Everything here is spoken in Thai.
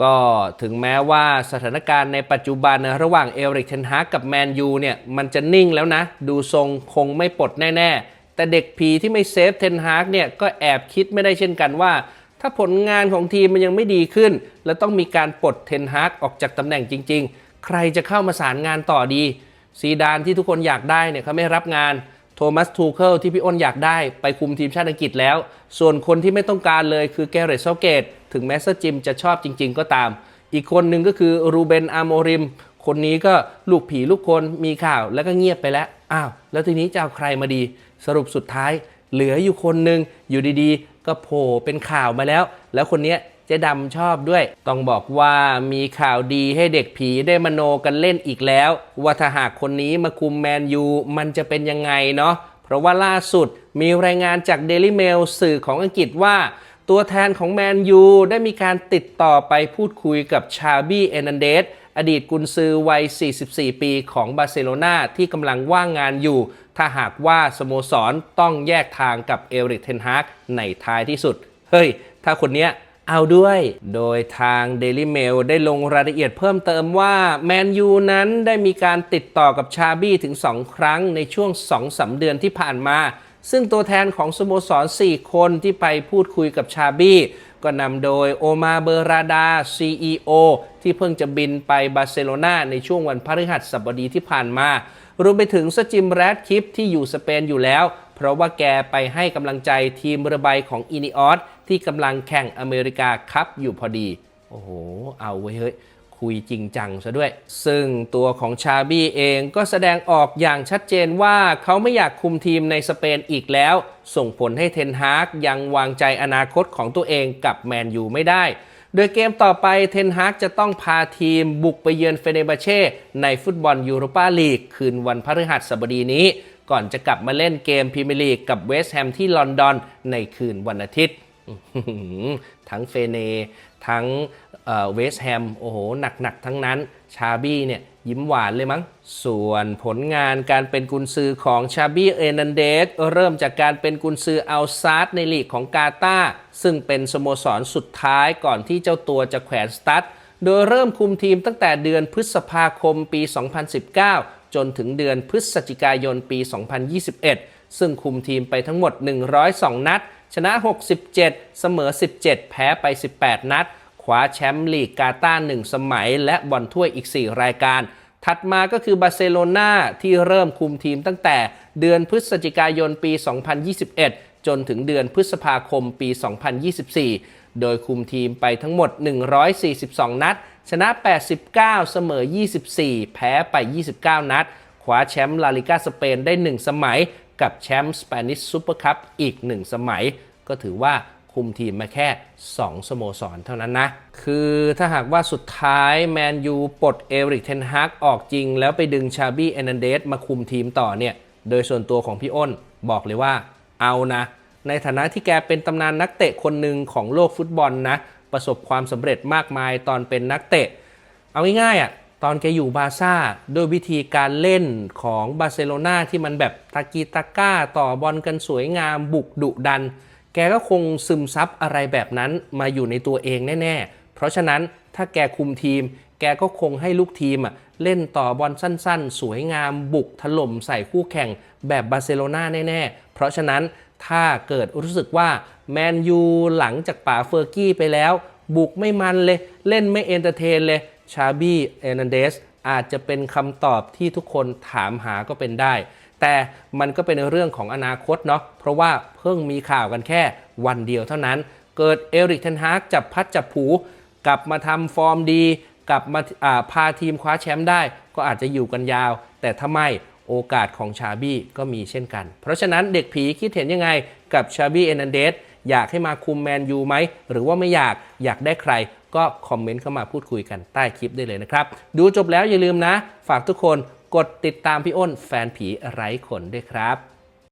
ก็ถึงแม้ว่าสถานการณ์ในปัจจุบันระหว่างเอริกเทนฮากกับแมนยูเนี่ยมันจะนิ่งแล้วนะ ดูทรงคงไม่ปลดแน่ ๆ แต่เด็กผีที่ไม่เซฟเทนฮากเนี่ยก็แอบคิดไม่ได้เช่นกันว่า ถ้าผลงานของทีมมันยังไม่ดีขึ้น และต้องมีการปลดเทนฮากออกจากตำแหน่งจริง ๆ ใครจะเข้ามาสารงานต่อดี ซีดานที่ทุกคนอยากได้เนี่ยเขาไม่รับงานโทมัสทูเคิลที่พี่อ้นอยากได้ไปคุมทีมชาติอังกฤษแล้ว ส่วนคนที่ไม่ต้องการเลยคือแกเรตเซาเกต ถึงแม้เซอร์จิมจะชอบจริง ๆ ก็ตาม อีกคนหนึ่งก็คือรูเบนอาโมริม คนนี้ก็ลูกผีลูกคนมีข่าวแล้วก็เงียบไปแล้ว อ้าว แล้วทีนี้จะเอาใครมาดี สรุปสุดท้าย เหลืออยู่คนหนึ่งอยู่ดีๆ ก็โผล่เป็นข่าวมาแล้ว แล้วคนนี้เจ๊ดำชอบด้วย ต้องบอกว่ามีข่าวดีให้เด็กผีได้มโนกันเล่นอีกแล้ว ว่าถ้าหากคนนี้มาคุมแมนยูมันจะเป็นยังไงเนาะ เพราะว่าล่าสุดมีรายงานจาก Daily Mail สื่อของอังกฤษว่า ตัวแทนของแมนยูได้มีการติดต่อไปพูดคุยกับชาบี้เอนันเดสอดีตกุนซือวัย 44 ปีของบาร์เซโลนาที่กำลังว่างงานอยู่ ถ้าหากว่าสโมสรต้องแยกทางกับเอริกเทนฮากในท้ายที่สุด เฮ้ย ถ้าคนเนี้ยเอาด้วย โดยทาง Daily Mail ได้ลงรายละเอียดเพิ่มเติมว่าแมนยูนั้นได้มีการติดต่อกับชาบี้ถึง 2 ครั้งในช่วง 2-3 เดือนที่ผ่านมา ซึ่งตัวแทนของสโมสร 4 คนที่ไปพูดคุยกับชาบี้ ก็นำโดยโอมาเบราดา CEO ที่เพิ่งจะบินไปบาร์เซโลนาในช่วงวันพฤหัสบดีที่ผ่านมารวมไปถึงสจิมแรดคิปที่อยู่สเปนอยู่แล้ว เพราะว่าแกไปให้กำลังใจทีมเรือใบของอินิออสที่กำลังแข่งอเมริกาคัพอยู่พอดี โอ้โห เอาไว้เฮ้ย คุยจริงจังซะด้วย ซึ่งตัวของชาบี้เองก็แสดงออกอย่างชัดเจนว่าเขาไม่อยากคุมทีมในสเปนอีกแล้ว ส่งผลให้เทนฮากยังวางใจอนาคตของตัวเองกับแมนยูไม่ได้ โดยเกมต่อไปเทนฮากจะต้องพาทีมบุกไปเยือนเฟเนบาเช่ในฟุตบอลยูโรปาลีก คืนวันพฤหัสบดีนี้ ก่อนจะกลับมาเล่นเกมพรีเมียร์ลีกกับเวสต์แฮมที่ลอนดอนในคืนวันอาทิตย์ ทั้งเฟเน ทั้งเวสแฮม โอ้โห หนัก ๆ ทั้งนั้น ชาบี้เนี่ย ยิ้มหวานเลยมั้ง ส่วนผลงานการเป็นกุนซือของชาบี้เอนันเดส เริ่มจากการเป็นกุนซืออัลซาร์ในลีกของกาตาซึ่งเป็นสโมสรสุดท้ายก่อนที่เจ้าตัวจะแขวนสตั๊ดโดยเริ่มคุมทีมตั้งแต่เดือนพฤษภาคมปี 2019 จนถึงเดือนพฤศจิกายนปี 2021 ซึ่งคุมทีมไปทั้งหมด 102 นัด ชนะ 67 เสมอ 17 แพ้ไป 18 นัดคว้าแชมป์ลีกกาตาร์1สมัย และบอลถ้วยอีก 4 รายการ ถัดมาก็คือบาร์เซโลนาที่เริ่มคุมทีมตั้งแต่เดือนพฤศจิกายนปี 2021 จนถึงเดือนพฤษภาคมปี 2024 โดยคุมทีมไปทั้งหมด 142 นัด ชนะ 89 เสมอ 24 แพ้ไป 29 นัดคว้าแชมป์ลาลิกาสเปนได้ 1 สมัย กับแชมป์สเปนิชซูเปอร์คัพอีก 1 สมัย ก็ถือว่าคุมทีมมาแค่ 2 สโมสรเท่านั้นนะ คือถ้าหากว่าสุดท้ายแมนยูปลดเอริกเทนฮากออกจริง แล้วไปดึงชาบี้เอนันเดสมาคุมทีมต่อเนี่ย โดยส่วนตัวของพี่อ้นบอกเลยว่าเอานะ ในฐานะที่แกเป็นตำนานนักเตะคนหนึ่งของโลกฟุตบอลนะ ประสบความสำเร็จมากมายตอนเป็นนักเตะ เอาง่ายๆอะตอนแกอยู่บาซ่าด้วยวิธีการเล่นของบาร์เซโลนาที่มันแบบตากีตาก้าต่อบอลกันสวยงามบุกดุดัน แกก็คงซึมซับอะไรแบบนั้นมาอยู่ในตัวเองแน่ ๆ เพราะฉะนั้นถ้าแกคุมทีม แกก็คงให้ลูกทีมอะเล่นต่อบอลสั้น ๆ สวยงามบุกถล่มใส่คู่แข่งแบบบาร์เซโลนาแน่ ๆ เพราะฉะนั้น ถ้าเกิดรู้สึกว่าแมนยูหลังจากป่าเฟอร์กี้ไปแล้ว บุกไม่มันเลย เล่นไม่เอนเตอร์เทนเลยชาบี้เอนันเดสอาจจะเป็นคำตอบที่ทุกคนถามหาก็เป็นได้ แต่มันก็เป็นเรื่องของอนาคตเนาะเพราะว่าเพิ่งมีข่าวกันแค่วันเดียวเท่านั้น เกิดเอริกเทนฮากจับพัดจับผู กลับมาทำฟอร์มดี กลับมาาพาทีมคว้าแชมป์ได้ ก็อาจจะอยู่กันยาว แต่ถ้าไม่ โอกาสของชาบี้ก็มีเช่นกัน เพราะฉะนั้นเด็กผีคิดเห็นยังไงกับชาบี้เอนันเดสอยากให้มาคุมแมนยูไหม หรือว่าไม่อยากอยากได้ใครก็คอมเมนต์เข้ามาพูดคุยกันใต้คลิปได้เลยนะครับ ดูจบแล้วอย่าลืมนะ ฝากทุกคนกดติดตามพี่อ้นแฟนผีไร้ขนด้วยครับ